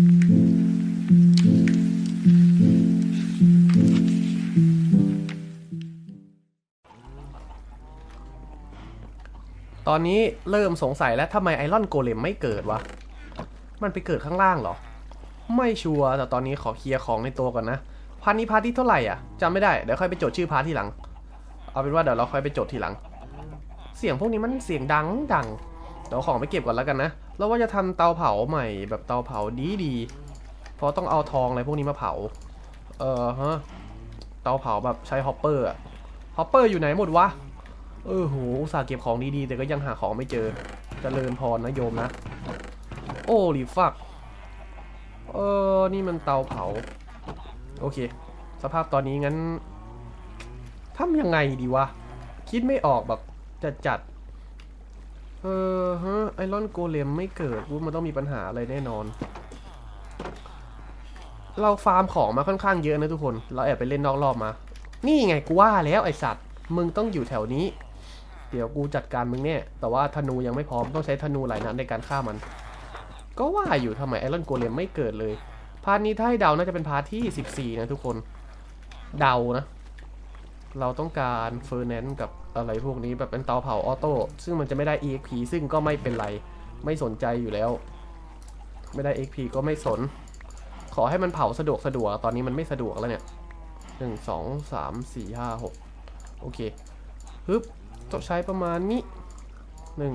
ตอนนี้เริ่มสงสัยแล้วทำไมไอรอนโกเลมไม่เกิดวะ มันไปเกิดข้างล่างเหรอ ไม่ชัวร์แต่ตอนนี้ขอเคลียร์ของในตัวก่อนนะพาร์ทนี้พาร์ทที่เท่าไหร่อะจำไม่ได้ เดี๋ยวค่อยไปจดชื่อพาร์ทที่หลัง เอาเป็นว่าเดี๋ยวเราค่อยไปจดทีหลัง เสียงพวกนี้มันเสียงดังดังเดี๋ยวของไปเก็บก่อนแล้วกันนะ แล้วว่าจะทำเตาเผาใหม่แบบเตาเผาดีดีๆเพราะต้องเอาทองอะไรพวกนี้มาเผา เออฮะ เตาเผาแบบใช้ฮอปเปอร์อะฮอปเปอร์อยู่ไหนหมดวะ เออโหอุตส่าห์เก็บของดีๆ แต่ก็ยังหาของไม่เจอจเจริญพรนะโยมนะ โอ้ลีฟัก เออ นี่มันเตาเผา โอเค สภาพตอนนี้งั้นทำยังไงดีวะ คิดไม่ออกแบบจัดจัด เออฮะไอรอนโกเลมไม่เกิดว่ามันต้องมีปัญหาอะไรแน่นอน เราฟาร์มของมาค่อนข้างเยอะนะทุกคน เราแอบไปเล่นนอกรอบมา นี่ไงกูว่าแล้วไอสัตว์ มึงต้องอยู่แถวนี้ เดี๋ยวกูจัดการมึงเนี่ยแต่ว่าธนูยังไม่พร้อมต้องใช้ธนูหลายนัดในการฆ่ามัน ก็ว่าอยู่ทำไมไอรอนโกเลมไม่เกิดเลย พาร์ทนี้ถ้าให้เดาน่าจะเป็นพาร์ทที่ 14 นะทุกคน เดานะ เราต้องการเฟอร์แนนกับ อะไรพวกนี้แบบเป็นเตาเผาออโต้ซึ่งมันจะไม่ได้ EXP ซึ่งก็ไม่เป็นไร ไม่สนใจอยู่แล้ว ไม่ได้ XP ก็ไม่สน ขอให้มันเผาสะดวกสะดวกตอนนี้มันไม่สะดวกแล้วเนี่ยหนึ่งสองสามสี่ห้าหกโอเคฮึบต้องใช้ประมาณนี้หนึ่ง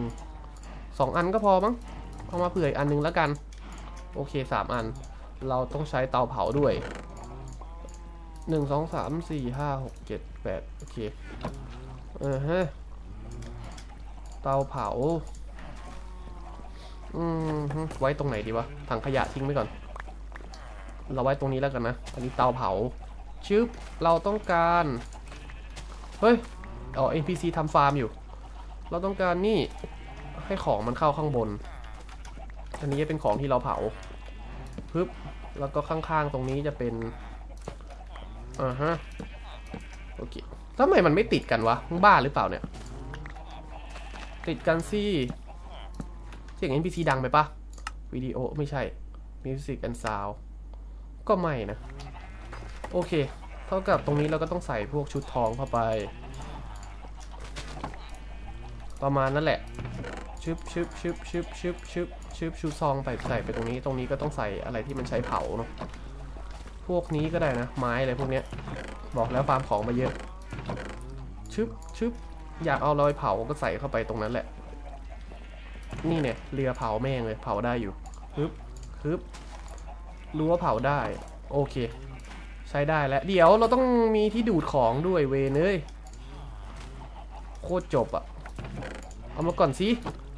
สองอันก็พอมั้งเอามาเผื่ออีกอันหนึงแล้วกัน โอเคสามอัน เราต้องใช้เตาเผาด้วยหนึ่งสองสามสี่ห้าหกเจ็ดแปดโอเค เออฮะ เตาเผา อืมไว้ตรงไหนดีวะ ถังขยะทิ้งไว้ก่อน เราไว้ตรงนี้แล้วกันนะ อันนี้เตาเผา ชึบ เราต้องการ เฮ้ย อ๋อ NPC ทำฟาร์มอยู่ เราต้องการนี่ ให้ของมันเข้าข้างบน อันนี้จะเป็นของที่เราเผาปึ๊บแล้วก็ข้างๆตรงนี้จะเป็นอ่าฮะ โอเค ทำไมมันไม่ติดกันวะมึงบ้าหรือเปล่าเนี่ย ติดกันสิเสียง NPC ดังไปปะวิดีโอไม่ใช่ Music and Sound ก็ไม่นะ โอเค เท่ากับตรงนี้เราก็ต้องใส่พวกชุดทองเข้าไป ประมาณนั่นแหละชึบชึบชึบชึบชึบชึบชึบชุดซองไปใส่ไปตรงนี้ ตรงนี้ก็ต้องใส่อะไรที่มันใช้เผาเนาะพวกนี้ก็ได้นะ ไม้อะไรพวกเนี้ย บอกแล้วฟาร์มของมาเยอะ ชึบชึบอยากเอารอยเผาก็ใส่เข้าไปตรงนั้นแหละ นี่เนี่ยเรือเผาแม่งเลยเผาได้อยู่ฮึบฮึบรู้ว่าเผาได้ โอเค ใช้ได้แล้ว เดี๋ยวเราต้องมีที่ดูดของด้วยเวเอ้ยโคตรจบอะเอามาก่อนสิ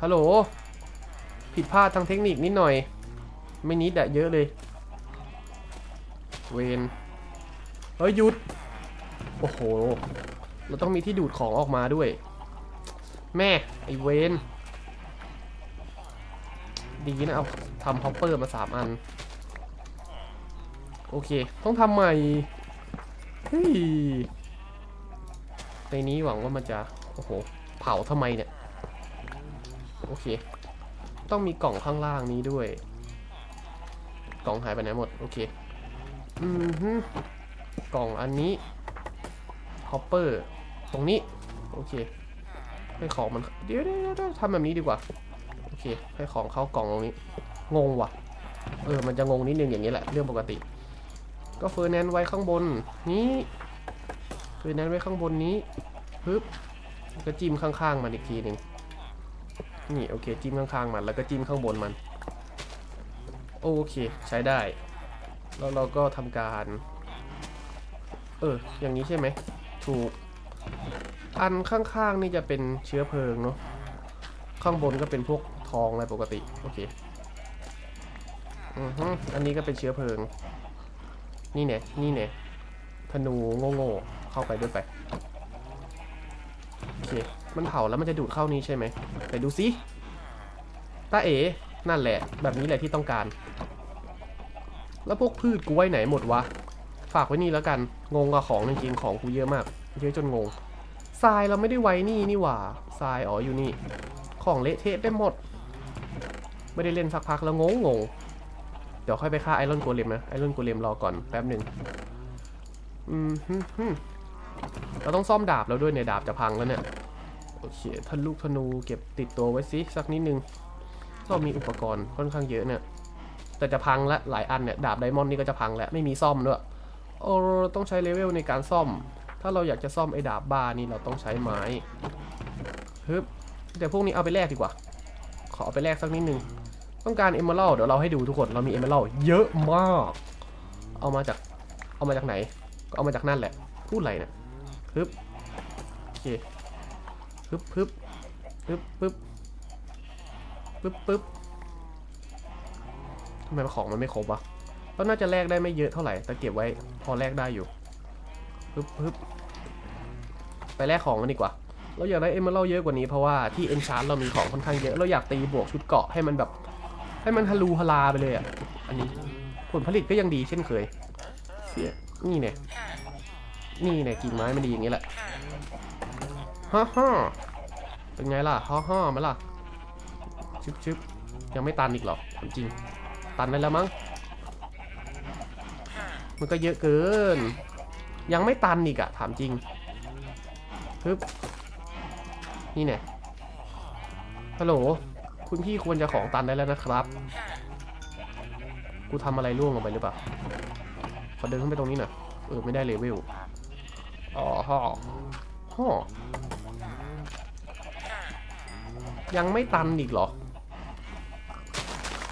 ฮัลโหล ผิดพลาดทางเทคนิคนิดหน่อย ไม่นิดอะเยอะเลย เวนเฮ้ยหยุด โอ้โห เราต้องมีที่ดูดของออกมาด้วย แม่ไอเวนดีนะเอาทำฮอปเปอร์มาสามอัน โอเค ต้องทำใหม่เฮ้ยในนี้หวังว่ามันจะ โอ้โห เผาทำไมเนี่ย โอเค ต้องมีกล่องข้างล่างนี้ด้วย กล่องหายไปไหนหมด โอเค อืมฮึกล่องอันนี้ฮอปเปอร์ ตรงนี้ โอเค ให้ของมัน เดี๋ยวเดี๋ยวทำแบบนี้ดีกว่า โอเค ให้ของเข้ากล่องตรงนี้ งงว่ะ เออ มันจะงงนิดนึงอย่างนี้แหละ เรื่องปกติ ก็เฟอร์แนนไว้ข้างบน นี้เฟอร์แนนไว้ข้างบนนี้ปึ๊บก็จิ้มข้างๆมันอีกทีหนึ่งนี่โอเค จิ้มข้างๆมัน แล้วก็จิ้มข้างบนมัน โอเค ใช้ได้ แล้วเราก็ทำการ เออ อย่างนี้ใช่ไหมถูก อันข้างๆนี่จะเป็นเชื้อเพลิงเนาะข้างบนก็เป็นพวกทองอะไรปกติโอเคอือฮึอันนี้ก็เป็นเชื้อเพลิง นี่เนี่ยนี่เนี่ยธนูโง่ๆเข้าไปด้วยไปโอเคมันเผาแล้วมันจะดูดเข้านี้ใช่ไหมไหนดูสิตาเอ๋นั่นแหละ แบบนี้แหละที่ต้องการ แล้วพวกพืชกูไว้ไหนหมดวะ ฝากไว้นี่แล้วกัน งงกับของจริงๆของกูเยอะมาก เยอะจนงง ทรายเราไม่ได้ไว้นี่นี่หว่าทรายอ๋ออยู่นี่ ของเละเทะไปหมด ไม่ได้เล่นสักพักแล้วงงงงเดี๋ยวค่อยไปฆ่าไอรอนโกเลมนะไอรอนโกเลมรอก่อนแป๊บหนึ่งอืมฮึฮึเราต้องซ่อมดาบแล้วด้วยเนี่ยดาบจะพังแล้วเนี่ยโอเคท่านลูกธนูเก็บติดตัวไว้สิสักนิดนึงเรามีอุปกรณ์ค่อนข้างเยอะเนี่ย แต่จะพังละหลายอันเนี่ย ดาบไดมอนด์นี่ก็จะพังแล้ว ไม่มีซ่อมด้วยโอ้ต้องใช้เลเวลในการซ่อม ถ้าเราอยากจะซ่อมไอ้ดาบบ้านี่เราต้องใช้ไม้ฮึบแต่พวกนี้เอาไปแลกดีกว่า ขอเอาไปแลกสักนิดนึง ต้องการเอเมอรัลเดี๋ยวเราให้ดูทุกคน เรามีเอเมอรัลเยอะมาก เอามาจาก เอามาจากไหน ก็เอามาจากนั่นแหละ พูดอะไรเนี่ยฮึบโอเคฮึบฮึบฮึบปึ๊บปึ๊บปึ๊บทำไมของมันไม่ครบวะก็น่าจะแลกได้ไม่เยอะเท่าไหร่ แต่เก็บไว้พอแลกได้อยู่ฮึบฮึบ ไปแลกของกันดีกว่า เราอยากได้เอมเมอรัลเยอะกว่านี้เพราะว่าที่เอนชาร์ดเรามีของค่อนข้างเยอะเราอยากตีบวกชุดเกาะให้มันแบบ ให้มันฮารูฮาราไปเลยอะอันนี้ผลผลิตก็ยังดีเช่นเคยเสียนี่เนี่ยนี่เนี่ยกิ่งไม้มันดีอย่างนี้แหละฮ่าฮ่าเป็นไงล่ะฮ่าฮ่ามาล่ะชึบชึบยังไม่ตันอีกหรอจริง ตันได้แล้วมั้งมันก็เยอะเกิน ยังไม่ตันอีกอะถามจริง ฮึบนี่เนี่ยฮัลโหล คุณพี่ควรจะของตันได้แล้วนะครับ กูทำอะไรล่วงลงไปหรือเปล่า ขอเดินขึ้นไปตรงนี้หน่อย เออ ไม่ได้เลเวล อ๋อฮ่อฮ่อยังไม่ตันอีกเหรอ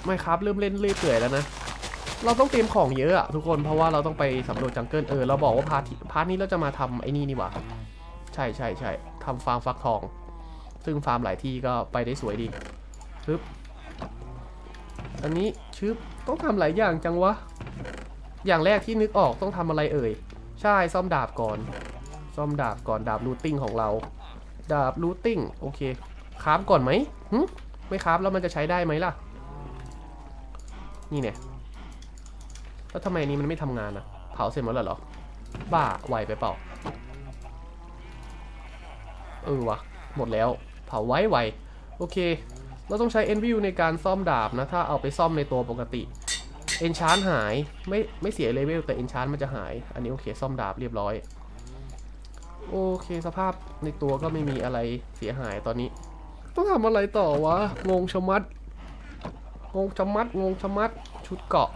ไม่ครับ เริ่มเล่นเรื่อยเปื่อยแล้วนะ เราต้องเตรียมของเยอะอะทุกคน เพราะว่าเราต้องไปสำรวจจังเกิล เออ เราบอกว่าพาร์ทที่พาร์ทนี้เราจะมาทำไอ้นี่นี่หว่า ใช่ใช่ใช่ทำฟาร์มฟักทอง ซึ่งฟาร์มหลายที่ก็ไปได้สวยดีปึ๊บอันนี้ชึบต้องทำหลายอย่างจังวะ อย่างแรกที่นึกออกต้องทำอะไรเอ่ย ใช่ซ่อมดาบก่อน ซ่อมดาบก่อนดาบรูทติ้งของเรา ดาบรูทติ้งโอเคคาฟก่อนไหมหึไม่คาฟแล้วมันจะใช้ได้ไหมล่ะ นี่เนี่ยแล้วทำไมนนี้มันไม่ทำงานอะเผาเสร็จหมดแล้วเหรอ บ้าไวไปเปล่า เออวะหมดแล้ว เผาไว้ไวโอเค เราต้องใช้ Enview ในการซ่อมดาบนะ ถ้าเอาไปซ่อมในตัวปกติ Enchant หาย ไม่ไม่เสียเลเวลแต่ Enchant มันจะหาย อันนี้โอเค ซ่อมดาบเรียบร้อย โอเค สภาพในตัวก็ไม่มีอะไรเสียหายตอนนี้ ต้องทำอะไรต่อวะ งงชะมัด งงชะมัด งงชะมัด ชุดเกาะ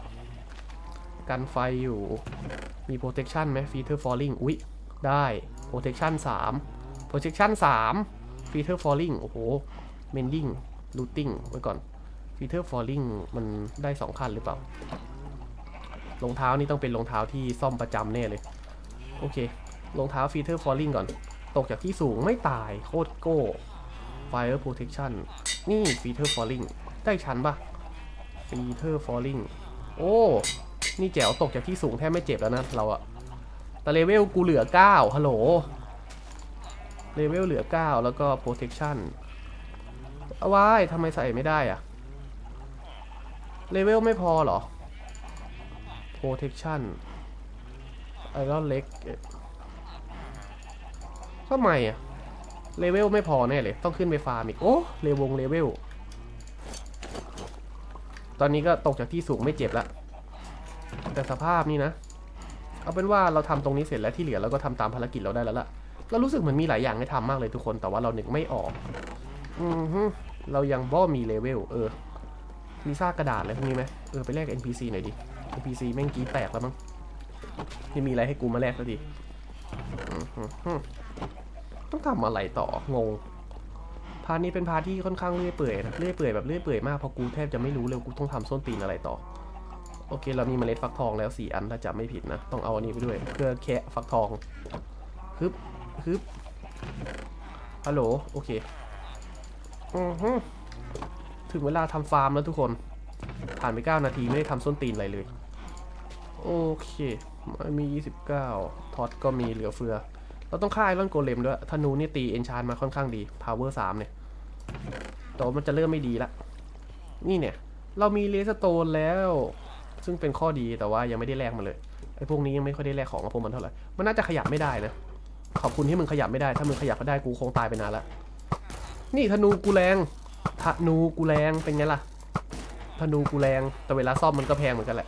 กันไฟอยู่ มี protection ไหม feather falling อุ๊ย ได้ protection 3 protection 3 feather falling โอ้โห mending looting ไว้ก่อน feather falling มันได้สองคันหรือเปล่ารองเท้านี่ต้องเป็นรองเท้าที่ซ่อมประจำแน่เลย โอเครองเท้า feather falling ก่อน ตกจากที่สูงไม่ตายโคตรโก้ fire protection นี่ feather falling ได้ชั้นปะ feather falling โอ้ นี่แจ๋วตกจากที่สูงแทบไม่เจ็บแล้วนะเราอะแต่เลเวลกูเหลือ 9 ฮัลโหล เลเวลเหลือ 9 แล้วก็ protection เอาไว้ทำไมใส่ไม่ได้อะเลเวลไม่พอเหรอ protection ไอรอนเล็กทำไมอะเลเวลไม่พอแน่เลย ต้องขึ้นไปฟาร์มอีก โอ้เลวงเลเวล ตอนนี้ก็ตกจากที่สูงไม่เจ็บละ แต่สภาพนี่นะ เอาเป็นว่าเราทำตรงนี้เสร็จแล้วที่เหลือเราก็ทำตามภารกิจเราได้แล้วล่ะ เรารู้สึกเหมือนมีหลายอย่างให้ทำมากเลยทุกคน แต่ว่าเราหนึกไม่ออกอือฮึเรายังบ่มีเลเวลเออ มีซากกระดาษอะไรพวกนี้ไหมเออไปแลก NPC หน่อยดิ NPC แม่งกรีดแตกแล้วมั้งไม่มีอะไรให้กูมาแลกแล้วดิต้องทำอะไรต่องงพาร์ทนี้เป็นพาร์ทที่ค่อนข้างเลื่อยเปื่อยนะเลื่อยเปื่อยแบบเลื่อยเปื่อยมากเพราะกูแทบจะไม่รู้เลยกูต้องทำส้นตีนอะไรต่อ โอเคเรามีเมล็ดฟักทองแล้วสี่อันถ้าจำไม่ผิดนะ ต้องเอาอันนี้ไปด้วย เพื่อแคะฟักทองฮึบ ฮึบฮัลโหล โอเค อือฮึถึงเวลาทำฟาร์มแล้วทุกคน ผ่านไป 9 นาที ไม่ได้ทำส้นตีนอะไรเลย โอเค มี 29 ท็อตก็มีเหลือเฟือ เราต้องฆ่าไอรอนโกเลมด้วย ธนูนี่ตีเอนชานมาค่อนข้างดี พาวเวอร์3เนี่ย แต่ว่ามันจะเริ่มไม่ดีละ นี่เนี่ย เรามีเลสโตนแล้ว ซึ่งเป็นข้อดีแต่ว่ายังไม่ได้แลกมาเลย ไอ้พวกนี้ยังไม่ค่อยได้แลกของกับพวกมันเท่าไหร่ มันน่าจะขยับไม่ได้นะ ขอบคุณที่มึงขยับไม่ได้ ถ้ามึงขยับมาได้กูคงตายไปนานละ นี่ธนูกูแรง ธนูกูแรงเป็นไงล่ะ ธนูกูแรง แต่เวลาซ่อมมันก็แพงเหมือนกันแหละ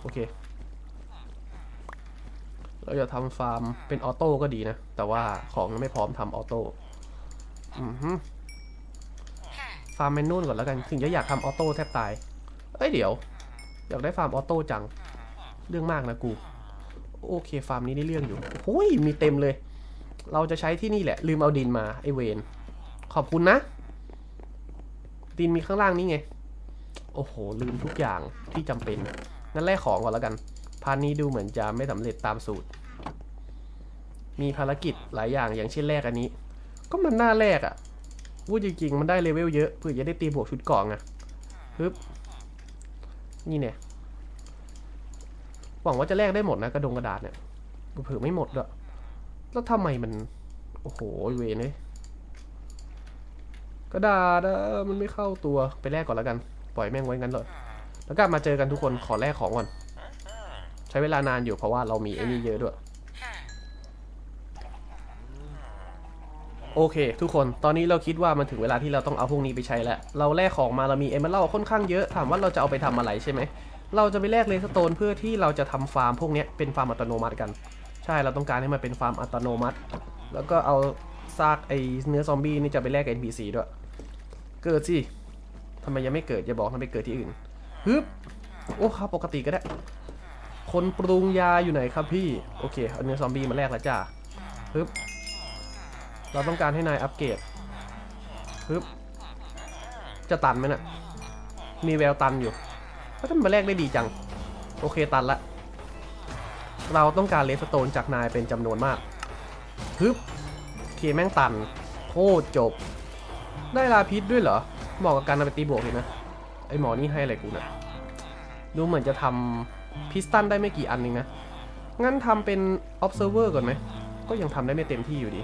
โอเค เราจะทำฟาร์มเป็นออโต้ก็ดีนะ แต่ว่าของยังไม่พร้อมทำออโต้ อือฮึฟาร์มแมนนวลก่อนแล้วกัน ถึงจะอยากทำออโต้แทบตาย เอ้ยเดี๋ยว อยากได้ฟาร์มออโต้จัง เรื่องมากนะกู โอเคฟาร์มนี้ได้เรื่องอยู่โอ้ยมีเต็มเลย เราจะใช้ที่นี่แหละ ลืมเอาดินมาไอเวนขอบคุณนะ ดินมีข้างล่างนี่ไง โอ้โห ลืมทุกอย่างที่จำเป็นงั้นแลกของก่อนแล้วกัน พาร์ทนี้ดูเหมือนจะไม่สำเร็จตามสูตร มีภารกิจหลายอย่างอย่างเช่นแรกอันนี้ ก็มันหน่าแรกอะ่ะพูดจริงๆ มันได้เลเวลเยอะเพื่อจะได้ตีบวกชุดกล่องอะปึ๊บนี่เนี่ย หวังว่าจะแลกได้หมดนะกระดงกระดาษเนี่ยเผื่อไม่หมดอะแล้วทำไมมัน โอ้โหเวเนเลยกระดาษมันไม่เข้าตัวไปแลกก่อนแล้วกัน ปล่อยแม่งไว้งั้นเลย แล้วก็มาเจอกันทุกคนขอแลกของก่อน ใช้เวลานานอยู่เพราะว่าเรามีไอ้นี่เยอะด้วย โอเค ทุกคนตอนนี้เราคิดว่ามันถึงเวลาที่เราต้องเอาพวกนี้ไปใช้แล้ว เราแลกของมาเรามีเอเมอรัลค่อนข้างเยอะถามว่าเราจะเอาไปทำอะไรใช่ไหม เราจะไปแลกเลสโตนเพื่อที่เราจะทำฟาร์มพวกนี้เป็นฟาร์มอัตโนมัติกัน ใช่เราต้องการให้มันเป็นฟาร์มอัตโนมัติ แล้วก็เอาซากไอเนื้อซอมบี้นี่จะไปแลกกับ NPC ด้วย เกิดสิทำไมยังไม่เกิดอย่าบอกทำไปเกิดที่อื่นฮึบโอ้ครับปกติก็ได้ คนปรุงยาอยู่ไหนครับพี่ โอเคเอาเนื้อซอมบี้มาแลกแล้วจ้าฮึบเราต้องการให้นายอัปเกรดฮึบจะตันไหมนะ่ะมีแววตันอยู่ ก็ทำมาแลกได้ดีจัง โอเคตันละ เราต้องการเลสโตนจากนายเป็นจำนวนมากฮึบเคแม่งตันโคตรจบ ได้ลาพิษด้วยเหรอเหมาะกับการเอาไปตีบวกเลยนะ ไอหมอนี่ให้อะไรกูนะดูเหมือนจะทำพิสตันได้ไม่กี่อันเองนะ งั้นทำเป็น observer ก่อนไหม ก็ยังทำได้ไม่เต็มที่อยู่ดี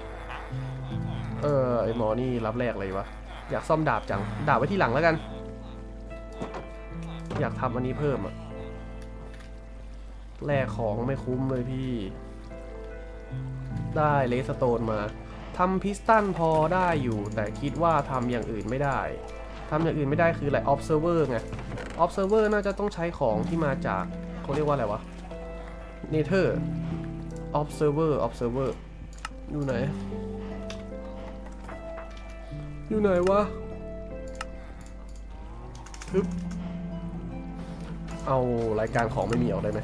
เออ ไอหมอนี่รับแรกเลยวะ อยากซ่อมดาบจัง ดาบไว้ที่หลังแล้วกัน อยากทำอันนี้เพิ่มอะแลกของไม่คุ้มเลยพี่ ได้เลสโตนมาทำพิสตันพอได้อยู่ แต่คิดว่าทำอย่างอื่นไม่ได้ทำอย่างอื่นไม่ได้คืออะไร observer ไง observer น่าจะต้องใช้ของที่มาจากเขาเรียกว่าอะไรวะ nether observer observer อยู่ไหน อยู่ไหนวะฮึบ เอารายการของไม่มีออกได้ไหม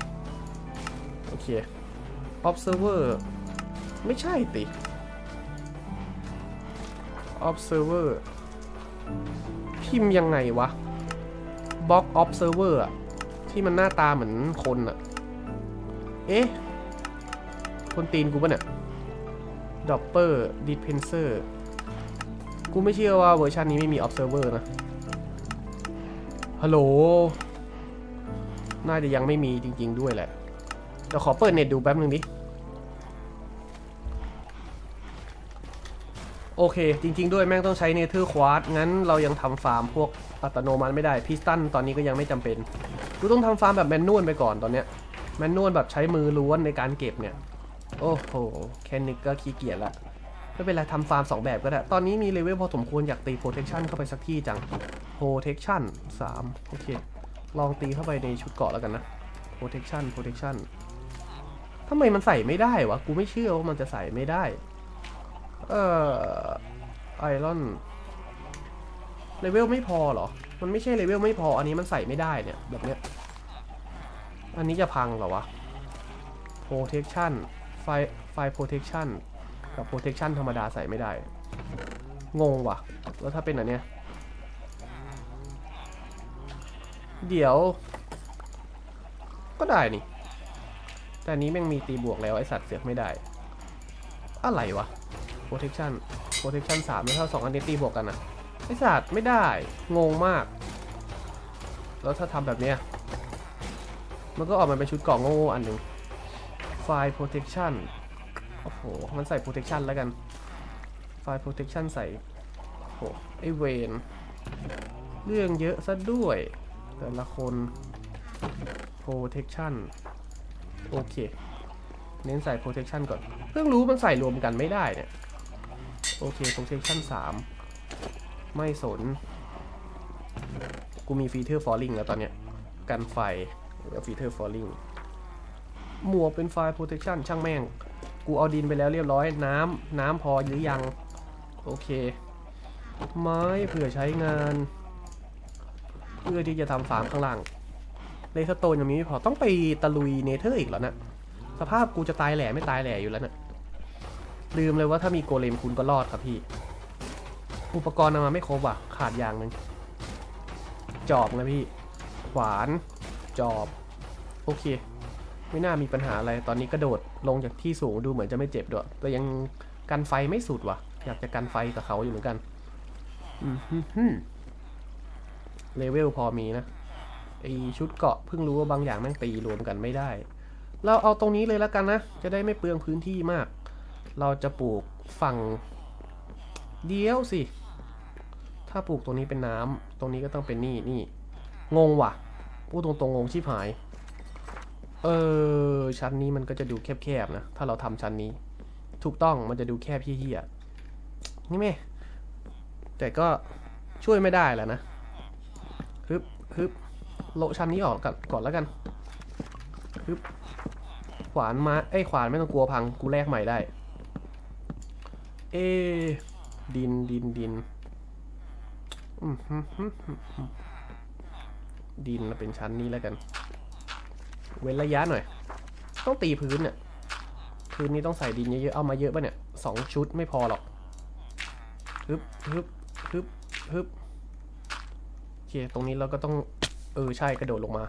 โอเค observer ไม่ใช่ติ observer พิมพ์ยังไงวะ box observer อะที่มันหน้าตาเหมือนคนอะเอ๊ะ คนตีนกูปะเนี่ย dopper dispenser กูไม่เชื่อว่าเวอร์ชันนี้ไม่มี observer นะ ฮัลโหล น่าจะยังไม่มีจริง ๆ ด้วยแหละเดี๋ยวขอเปิดเน็ตดูแป๊บนึงดิโอเค จริง ๆ ด้วยแม่งต้องใช้เนเธอร์ควาร์งั้นเรายังทำฟาร์มพวกอัตโนมัติไม่ได้พิสตันตอนนี้ก็ยังไม่จำเป็นกูต้องทำฟาร์มแบบแมนนวลไปก่อนตอนเนี้ยแมนนวลแบบใช้มือล้วนในการเก็บเนี่ย โอ้โหแค่นึกก็ขี้เกียจละไม่เป็นไรทำฟาร์มสองแบบก็ได้ ตอนนี้มีเลเวลพอสมควรอยากตี protection เข้าไปสักที่จัง protection 3โอเค ลองตีเข้าไปในชุดเกาะแล้วกันนะ protection protection ทำไมมันใส่ไม่ได้วะ กูไม่เชื่อว่ามันจะใส่ไม่ได้ เอ่อ iron เลเวลไม่พอเหรอ มันไม่ใช่เลเวลไม่พอ อันนี้มันใส่ไม่ได้เนี่ย แบบเนี้ย อันนี้จะพังเหรอวะ protection ไฟไฟ protection กับ protection ธรรมดาใส่ไม่ได้ งงว่ะ แล้วถ้าเป็นอันเนี้ย เดี๋ยว ก็ได้นี่ แต่นี้แม่งมีตีบวกแล้ว ไอสัตว์เสือกไม่ได้ อะไรวะ protection protection 3ไม่เท่า2อันนี้ตีบวกกันนะไอสัตว์ไม่ได้ งงมาก แล้วถ้าทำแบบเนี้ย มันก็ออกมาเป็นชุดกล่องโง่ๆอันหนึ่ง file protection โอ้โห มันใส่ protection แล้วกัน file protection ใส่โอ้โหไอเวน เรื่องเยอะซะด้วย แต่ละคน protection โอเค เน้นใส่ protection ก่อน เพิ่งรู้มันใส่รวมกันไม่ได้เนี่ย โอเค protection 3 ไม่สน กูมีฟีเทอร์ฟอลลิงแล้วตอนเนี้ย กันไฟแล้วฟีเทอร์ฟอลลิงหมวกเป็นไฟโปรเทคชันช่างแม่ง กูเอาดินไปแล้วเรียบร้อย น้ำน้ำพอหรือยัง โอเค ไม้เผื่อใช้งาน พื่อที่จะทำฟาร์มข้างล่างเลสโตนยังมีไม่พอต้องไปตะลุยเนเธอร์อีกแล้วนะสภาพกูจะตายแหล่ไม่ตายแหล่อยู่แล้วนะลืมเลยว่าถ้ามีโกเลมคุณก็รอดครับพี่ อุปกรณ์เอามาไม่ครบอะขาดอย่างหนึ่งจอบนะพี่ ขวานจอบ โอเค ไม่น่ามีปัญหาอะไรตอนนี้กระโดดลงจากที่สูงดูเหมือนจะไม่เจ็บด้วย แต่ยังกันไฟไม่สุดว่ะ อยากจะกันไฟกับเขาอยู่เหมือนกัน อืม เลเวลพอมีนะไอชุดเกาะเพิ่งรู้ว่าบางอย่างแม่งตีรวมกันไม่ได้ เราเอาตรงนี้เลยแล้วกันนะ จะได้ไม่เปลืองพื้นที่มาก เราจะปลูกฝั่งเดียวสิ ถ้าปลูกตรงนี้เป็นน้ำตรงนี้ก็ต้องเป็นนี่นี่ งงว่ะ พูดตรงๆงงชิบหาย เออ ชั้นนี้มันก็จะดูแคบๆนะ ถ้าเราทำชั้นนี้ ถูกต้องมันจะดูแคบเฮี้ยๆนี่แม่แต่ก็ช่วยไม่ได้แหละนะ ฮึบโลชั้นนี้ออกก่อนก่อนแล้วกันฮึบขวานมาไอ้ขวานไม่ต้องกลัวพังกูแลกใหม่ได้ เอ ดินดินดินอืมฮึ่มฮึ่มฮึ่มฮึ่มดินเป็นชั้นนี้แล้วกัน เว้นระยะหน่อย ต้องตีพื้นเนี่ยพื้นนี้ต้องใส่ดินเยอะๆ เอามาเยอะป่ะเนี่ยสองชุดไม่พอหรอกฮึบฮึบฮึบฮึบโอ เค ตรงนี้เราก็ต้อง เออ ใช่ กระโดดลงมา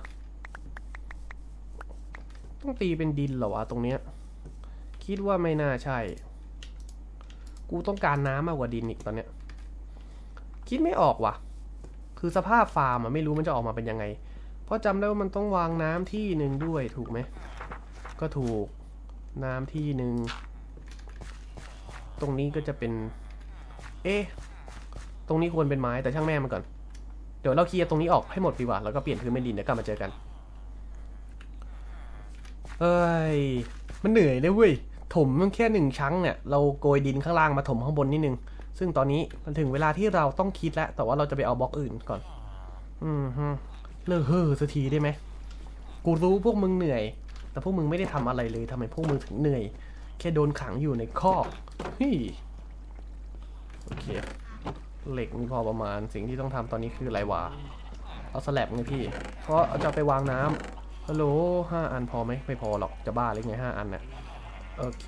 ต้องตีเป็นดินเหรอวะ ตรงเนี้ย คิดว่าไม่น่าใช่ กูต้องการน้ำมากกว่าดินอีกตอนเนี้ย คิดไม่ออกว่ะ คือสภาพฟาร์มอะไม่รู้มันจะออกมาเป็นยังไง เพราะจำได้ว่ามันต้องวางน้ำที่หนึ่งด้วยถูกไหม ก็ถูก น้ำที่หนึ่ง ตรงนี้ก็จะเป็น เอ๊ะ ตรงนี้ควรเป็นไม้แต่ช่างแม่มันก่อน เดี๋ยวเราเคลียร์ตรงนี้ออกให้หมดดีกว่า แล้วก็เปลี่ยนพื้นเป็นดินเดี๋ยวกลับมาเจอกันเอ้ย มันเหนื่อยเลยเว้ย ถมมันแค่หนึ่งชั้งเนี่ย เราโกยดินข้างล่างมาถมข้างบนนิดนึง ซึ่งตอนนี้มันถึงเวลาที่เราต้องคิดแล้ว แต่ว่าเราจะไปเอาบล็อกอื่นก่อน อืมฮึเลิกเฮ้อสักทีได้ไหม กูรู้พวกมึงเหนื่อย แต่พวกมึงไม่ได้ทำอะไรเลยทำไมพวกมึงถึงเหนื่อย แค่โดนขังอยู่ในคอกฮี่โอเค เหล็กมีพอประมาณ สิ่งที่ต้องทำตอนนี้คืออะไรวะ เอาสแลบไงพี่ เพราะจะไปวางน้ำฮัลโหลห้าอันพอไหมไม่พอหรอก จะบ้าเลยไงห้าอันเน่ะโอเค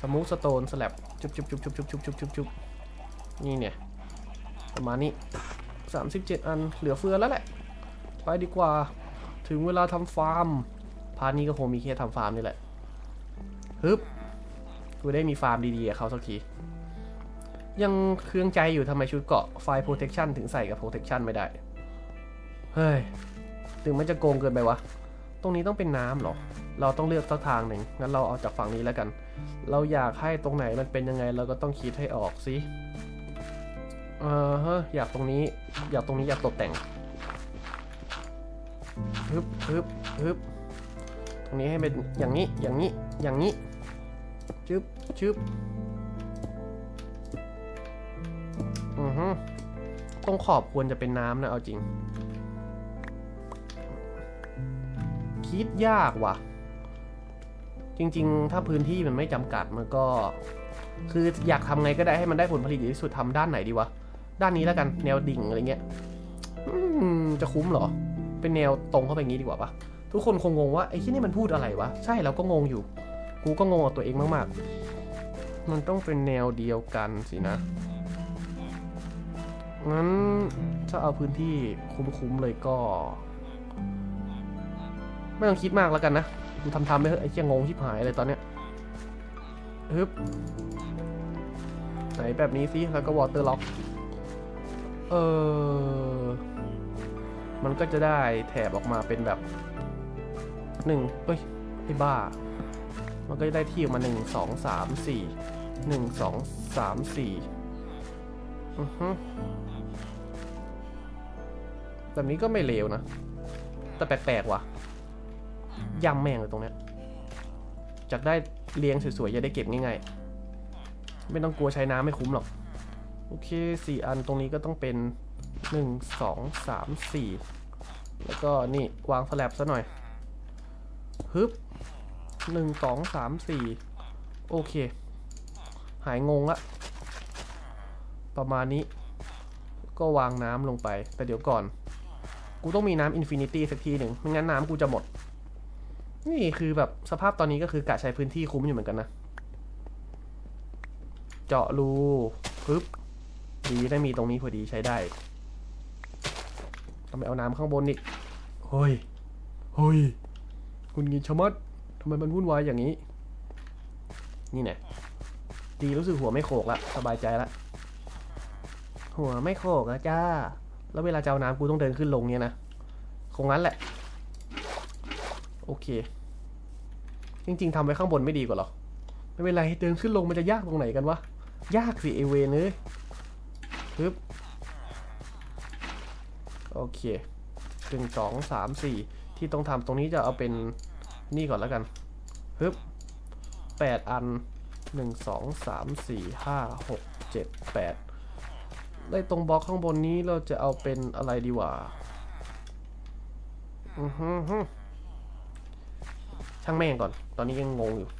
สมูทสโตนสแลบจุบจุบจุบจุบจุบจุบจุบจุบจุบนี่เนี่ย ประมาณนี้สามสิบเจ็ดอันเหลือเฟือแล้วแหละ ไปดีกว่า ถึงเวลาทำฟาร์ม พาร์ทนี้ก็คงมีแค่ทำฟาร์มนี่แหละฮึบกูได้มีฟาร์มดีๆเขาสักที ยังเครื่องใจอยู่ทำไมชุดเกาะไฟ protection ถึงใส่กับ protection ไม่ได้ เฮ้ย ถึงมันจะโกงเกินไปวะ ตรงนี้ต้องเป็นน้ำหรอ เราต้องเลือกสักทางหนึ่ง งั้นเราเอาจากฝั่งนี้แล้วกัน เราอยากให้ตรงไหนมันเป็นยังไงเราก็ต้องคิดให้ออกสิ เออเฮ้ยอยากตรงนี้ อยากตรงนี้อยากตกแต่งฮึบฮึบฮึบตรงนี้ให้เป็นอย่างนี้ อย่างนี้ อย่างนี้ ชึบชึบ อือฮึตรงขอบควรจะเป็นน้ำนะ เอาจริง คิดยากว่ะ จริง ๆ ถ้าพื้นที่มันไม่จำกัดมันก็ คืออยากทำไงก็ได้ให้มันได้ผลผลิตดีที่สุดทำด้านไหนดีวะ ด้านนี้แล้วกัน แนวดิ่งอะไรเงี้ยจะคุ้มหรอ เป็นแนวตรงเข้าไปงี้ดีกว่าปะทุกคนคงงงว่าไอ้ที่นี่มันพูดอะไรวะ ใช่เราก็งงอยู่ กูก็งงกับตัวเองมากๆ มันต้องเป็นแนวเดียวกันสินะ งั้นถ้าเอาพื้นที่คุ้มๆเลยก็ ไม่ต้องคิดมากแล้วกันนะกูทำทำไปเถอะไอ้เชี่ยงงชิบหายเลยตอนเนี้ยฮึบไหนแบบนี้สิแล้วก็วอเตอร์ล็อกเออมันก็จะได้แถบออกมาเป็นแบบหนึ่งเอ้ยไอ้บ้า มันก็จะได้ที่ออกมาหนึ่งสองสามสี่หนึ่งสองสามสี่อือฮึ แบบนี้ก็ไม่เลวนะ แต่แปลกๆว่ะยำแม่งเลยตรงเนี้ยจากได้เลี้ยงสวยๆจะได้เก็บง่ายๆ ไม่ต้องกลัวใช้น้ำไม่คุ้มหรอก โอเคสี่อันตรงนี้ก็ต้องเป็นหนึ่งสองสามสี่แล้วก็นี่วางสแลบซะหน่อย ฮึบหนึ่งสองสามสี่โอเค หายงงละ ประมาณนี้ ก็วางน้ำลงไป แต่เดี๋ยวก่อน กูต้องมีน้ำอินฟินิตี้สักทีหนึ่งไม่งั้นน้ำกูจะหมด นี่คือแบบสภาพตอนนี้ก็คือกะใช้พื้นที่คุ้มอยู่เหมือนกันนะ เจาะรูปึ๊บดีได้มีตรงนี้พอดีใช้ได้ทำไมเอาน้ำข้างบนอีกเฮ้ยเฮ้ยคุณงินชะมัดทำไมมันวุ่นวายอย่างนี้ นี่แน่ดีรู้สึกหัวไม่โขกละสบายใจละ หัวไม่โขกอะจ้า แล้วเวลาจะเอาน้ำกูต้องเดินขึ้นลงเนี่ยนะ คงงั้นแหละ โอเค จริง ๆทำไว้ข้างบนไม่ดีกว่าหรอ ไม่เป็นไร เดินขึ้นลงมันจะยากตรงไหนกันวะ ยากสิเอเวนเลยปึ๊บ โอเคหนึ่งสองสามสี่ที่ต้องทำตรงนี้จะเอาเป็นนี่ก่อนแล้วกันฮึบแปดอันหนึ่งสองสามสี่ห้าหกเจ็ดแปด ไล่ตรงบล็อกข้างบนนี้เราจะเอาเป็นอะไรดีวะอือฮึช่างแม่งก่อน ตอนนี้ยังงงอยู่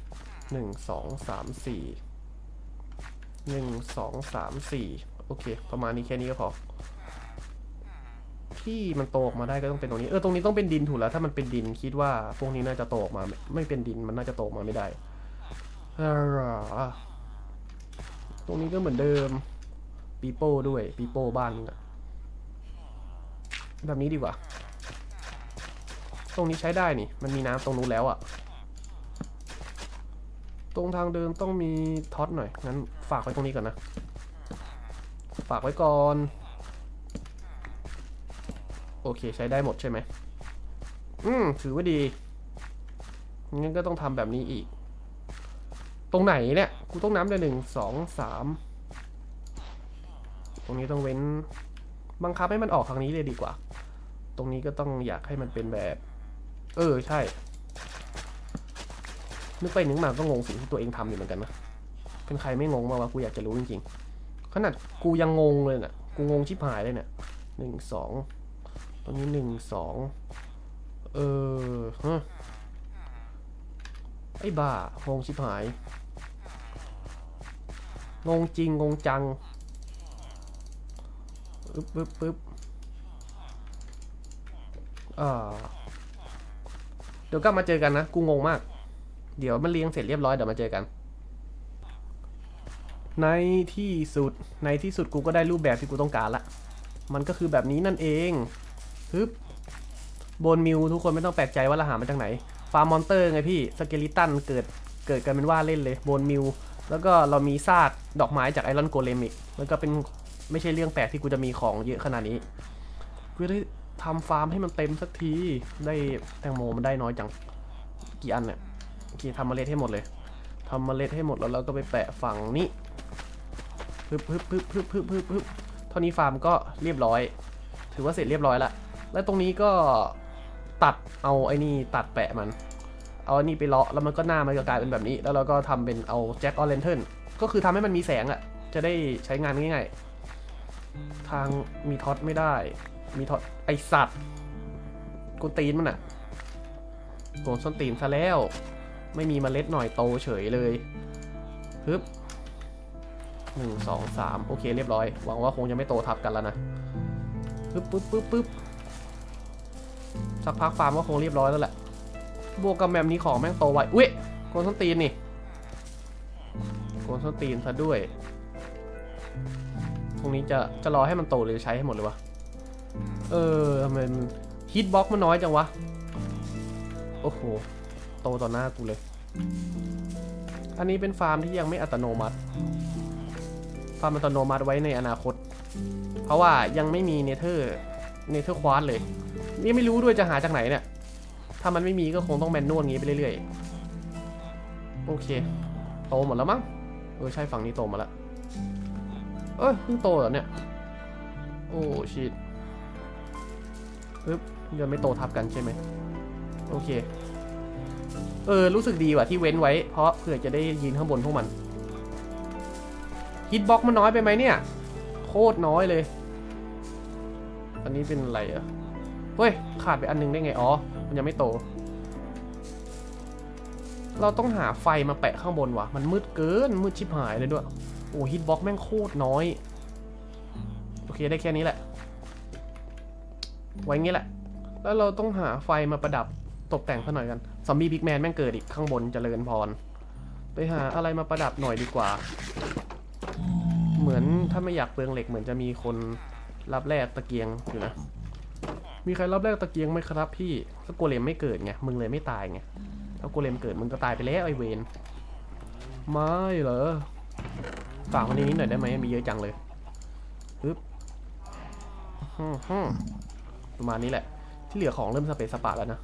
หนึ่งสองสามสี่หนึ่งสองสามสี่โอเค ประมาณนี้แค่นี้ก็พอที่มันโตออกมาได้ก็ต้องเป็นตรงนี้ เออ ตรงนี้ต้องเป็นดินถูกแล้ว ถ้ามันเป็นดินคิดว่าพวกนี้น่าจะโตออกมา ไม่เป็นดินมันน่าจะโตออกมาไม่ได้ ตรงนี้ก็เหมือนเดิม ปีโป้ด้วยปีโป้บ้านมึงอะแบบนี้ดีกว่า ตรงนี้ใช้ได้นี่ มันมีน้ำตรงนู้นแล้วอะตรงทางเดินต้องมีท็อตหน่อย งั้นฝากไว้ตรงนี้ก่อนนะ ฝากไว้ก่อน โอเคใช้ได้หมดใช่ไหม อืมถือว่าดี งั้นก็ต้องทำแบบนี้อีก ตรงไหนเนี่ย กูต้องน้ำได้หนึ่งสองสาม ตรงนี้ต้องเว้นบังคับให้มันออกทางนี้เลยดีกว่า ตรงนี้ก็ต้องอยากให้มันเป็นแบบ เออใช่ นึกไปนึกมาก็งงสิ่งที่ตัวเองทำอยู่เหมือนกันนะเป็นใครไม่งงมางวะกูอยากจะรู้จริงๆขนาดกูยังงงเลยน่ะกูงงชิบหายเลยเนี่ยหนึ่งสองตรงนี้หนึ่งสองเออฮะไอ้บ้างงชิบหาย งงจริง งงจัง ปึ๊บปึ๊บปึ๊บเดี๋ยวกลับมาเจอกันนะ กูงงมาก เดี๋ยวมันเลี้ยงเสร็จเรียบร้อยเดี๋ยวมาเจอกัน ในที่สุด ในที่สุดกูก็ได้รูปแบบที่กูต้องการละ มันก็คือแบบนี้นั่นเองฮึบบนมิวทุกคนไม่ต้องแปลกใจว่าเราหามาจากไหน ฟาร์มมอนเตอร์ไงพี่ สเกลิตันเกิดเกิดกันเป็นว่าเล่นเลย บนมิว แล้วก็เรามีซากดอกไม้จากไอรอนโกเลมิก แล้วก็เป็น ไม่ใช่เรื่องแปลกที่กูจะมีของเยอะขนาดนี้กูได้ทำฟาร์มให้มันเต็มสักทีได้แตงโมมันได้น้อยจังกี่อันเนี่ยกี่ทำเมล็ดให้หมดเลยทำเมล็ดให้หมดแล้วเราก็ไปแปะฝั่งนี้พึบพึบพึบพึบพึบพึบพึบเท่านี้ฟาร์มก็เรียบร้อย ถือว่าเสร็จเรียบร้อยละแล้วตรงนี้ก็ตัดเอาไอ้นี่ตัดแปะมัน เอาอันนี้ไปเลาะแล้วมันก็หน้ามันก็กลายเป็นแบบนี้ แล้วเราก็ทำเป็นเอาแจ็คออเรนเทิลก็คือทำให้มันมีแสงอะจะได้ใช้งานง่ายๆ ทางมีท็อตไม่ได้ มีท็อตไอสัตว์กูตีนมันอะโกนส้นตีนซะแล้ว ไม่มีเมล็ดหน่อยโตเฉยเลยฮึบหนึ่งสองสามโอเคเรียบร้อย หวังว่าคงจะไม่โตทับกันแล้วนะปึ๊บปึ๊บปึ๊บปึ๊บสักพักฟาร์มก็คงเรียบร้อยแล้วแหละบวกกับแบบนี้ของแม่งโตไวอุ้ยโกนส้นตีนนี่โกนส้นตีนซะด้วย ตรงนี้จะจะรอให้มันโตหรือใช้ให้หมดเลยวะ เออทำไมมันฮิตบ็อกมันน้อยจังวะ โอ้โห โตต่อหน้ากูเลย อันนี้เป็นฟาร์มที่ยังไม่อัตโนมัติ ฟาร์มอัตโนมัติไว้ในอนาคต เพราะว่ายังไม่มีเนเธอร์เนเธอร์ควาร์เลย นี่ไม่รู้ด้วยจะหาจากไหนเนี่ย ถ้ามันไม่มีก็คงต้องแมนนวลงี้ไปเรื่อยๆ โอเค โตหมดแล้วมั้ง เออใช่ฝั่งนี้โตมาแล้ว เอ้ยเพิ่งโตเหรอเนี่ย โอ้ชิดปึ๊บยังไม่โตทับกันใช่ไหมโอเค เออ รู้สึกดีว่ะที่เว้นไว้ เพราะเผื่อจะได้ยืนข้างบนพวกมันฮิตบ็อกมันน้อยไปไหมเนี่ย โคตรน้อยเลย อันนี้เป็นอะไรอะเฮ้ย ขาดไปอันนึงได้ไง อ๋อ มันยังไม่โต เราต้องหาไฟมาแปะข้างบนว่ะมันมืดเกิน มืดชิบหายเลยด้วย โอ้ฮิตบ็อกแม่งโคตรน้อย โอเคได้แค่นี้แหละ ไว้งี้แหละ แล้วเราต้องหาไฟมาประดับตกแต่งซะหน่อยกัน ซอมบี้บิ๊กแมนแม่งเกิดอีกข้างบนเจริญพร ไปหาอะไรมาประดับหน่อยดีกว่า เหมือนถ้าไม่อยากเปลืองเหล็กเหมือนจะมีคนรับแลกตะเกียงอยู่นะ มีใครรับแลกตะเกียงไหมครับพี่สกโกเลมไม่เกิดไง มึงเลยไม่ตายไงถ้าโกเลมเกิดมึงก็ตายไปแล้วไอเวน ไม่เหรอ ฝากวันนี้นิดหน่อยได้ไหมมีเยอะจังเลยปึ๊บฮึมฮึ่มประมาณนี้แหละ ที่เหลือของเริ่มสเปซสปาแล้วนะ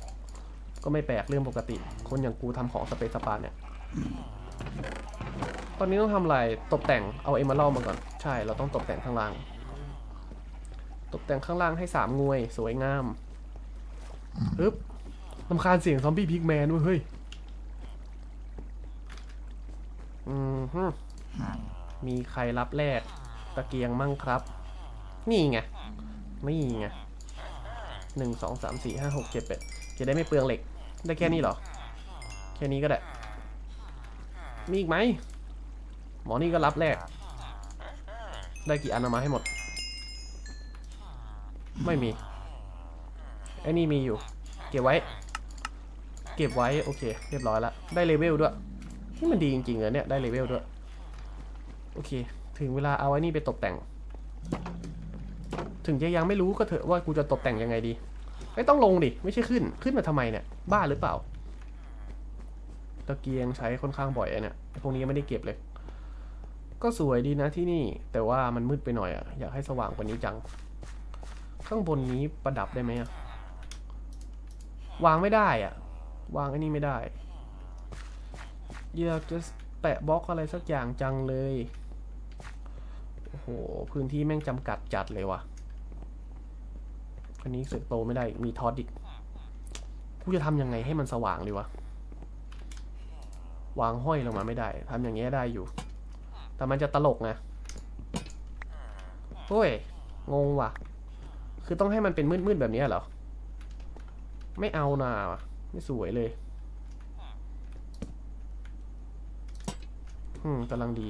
ก็ไม่แปลกเรื่องปกติ คนอย่างกูทำของสเปซสปาเนี่ย ตอนนี้ต้องทำอะไร ตกแต่ง เอาเอม r ร l มาก่อน ใช่ เราต้องตกแต่งข้างล่าง ตกแต่งข้างล่างให้สามงวย สวยงามปึ๊บลำคาญเสียงซอมบี้พิกแมนด้วยเฮ้ย อืมฮึ มีใครรับแลกตะเกียงมั่งครับ นี่ไง นี่ไงหนึ่งสองสามสี่ห้าหกเจ็ดแปดจะได้ไม่เปลืองเหล็ก ได้แค่นี้เหรอ แค่นี้ก็ได้ มีอีกไหม หมอนี่ก็รับแลกได้กี่อันเอามาให้หมด ไม่มี ไอ้นี่มีอยู่ เก็บไว้ เก็บไว้ โอเค เรียบร้อยแล้ว ได้เลเวลด้วย นี่มันดีจริงๆเหรอเนี่ย ได้เลเวลด้วย โอเค ถึงเวลาเอาไอ้นี่ไปตกแต่ง ถึงจะยังไม่รู้ก็เถอะว่ากูจะตกแต่งยังไงดีไม่ต้องลงดิ ไม่ใช่ขึ้น ขึ้นมาทำไมเนี่ย บ้าหรือเปล่า ตะเกียงใช้ค่อนข้างบ่อยเนี่ย พวกนี้ไม่ได้เก็บเลย ก็สวยดีนะที่นี่ แต่ว่ามันมืดไปหน่อยอะอยากให้สว่างกว่านี้จัง ข้างบนนี้ประดับได้ไหมอะวางไม่ได้อะวางไอ้นี่ไม่ได้อยากจะแปะบล็อกอะไรสักอย่างจังเลย โอ้โหพื้นที่แม่งจำกัดจัดเลยวะอันนี้เสร็จโตไม่ได้ มีทอดอีก กูจะทำยังไงให้มันสว่างดีวะ วางห้อยลงมาไม่ได้ ทำอย่างเงี้ยได้อยู่ แต่มันจะตลกไงโอ้ย งงว่ะ คือต้องให้มันเป็นมืดๆแบบนี้เหรอ ไม่เอานาว่ะไม่สวยเลย อืมกำลังดี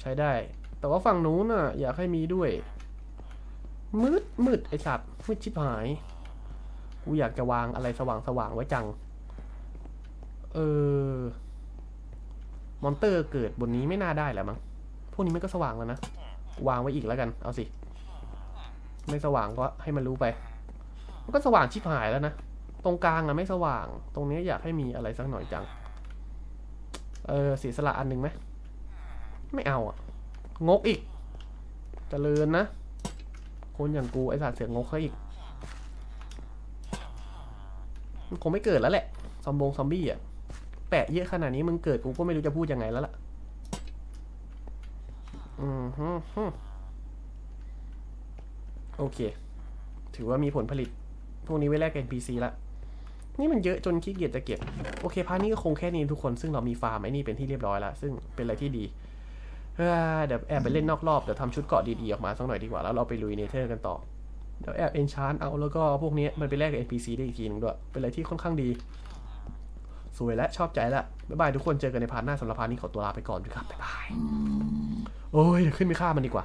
ใช้ได้ แต่ว่าฝั่งนู้นน่ะ อยากให้มีด้วย มืดมืดไอสัตว์มืดชิบหาย กูอยากจะวางอะไรสว่างสว่างไว้จัง เออ มอนเตอร์เกิดบนนี้ไม่น่าได้แหละมั้ง พวกนี้มันก็สว่างแล้วนะ วางไว้อีกแล้วกัน เอาสิ ไม่สว่างก็ให้มันรู้ไป มันก็สว่างชิบหายแล้วนะ ตรงกลางอะไม่สว่าง ตรงนี้อยากให้มีอะไรสักหน่อยจัง เออเสียสละอันหนึ่งไหม ไม่เอาอะงกอีกเจริญนะ คนอย่างกูไอสัตว์เสือกงกเขาอีกมันคงไม่เกิดแล้วแหละ ซอมบงซอมบี้อะแปะเยอะขนาดนี้มึงเกิดกูก็ไม่รู้จะพูดยังไงแล้วล่ะ อืมฮึโอเค ถือว่ามีผลผลิต พวกนี้ไว้แลกกับ NPC ละ นี่มันเยอะจนขี้เกียจจะเก็บ โอเคพาร์ทนี้ก็คงแค่นี้ทุกคน ซึ่งเรามีฟาร์มไอ้นี่เป็นที่เรียบร้อยแล้วซึ่งเป็นอะไรที่ดี เดี๋ยวแอบไปเล่นนอกรอบเดี๋ยวทำชุดเกาะดีๆออกมาสักหน่อยดีกว่าแล้วเราไปลุยเนเธอร์กันต่อเดี๋ยวแอบเอนชานเอาแล้วก็พวกนี้มันไปแลกกับ NPC ได้อีกทีหนึงด้วย เป็นอะไรที่ค่อนข้างดี สวยและชอบใจละบ๊ายบายทุกคนเจอกันในพาร์ทหน้าสำหรับพาร์ทนี้ขอตัวลาไปก่อนด้วยครับบ๊ายบายโอ้ยเดี๋ยวขึ้นไปฆ่ามันดีกว่า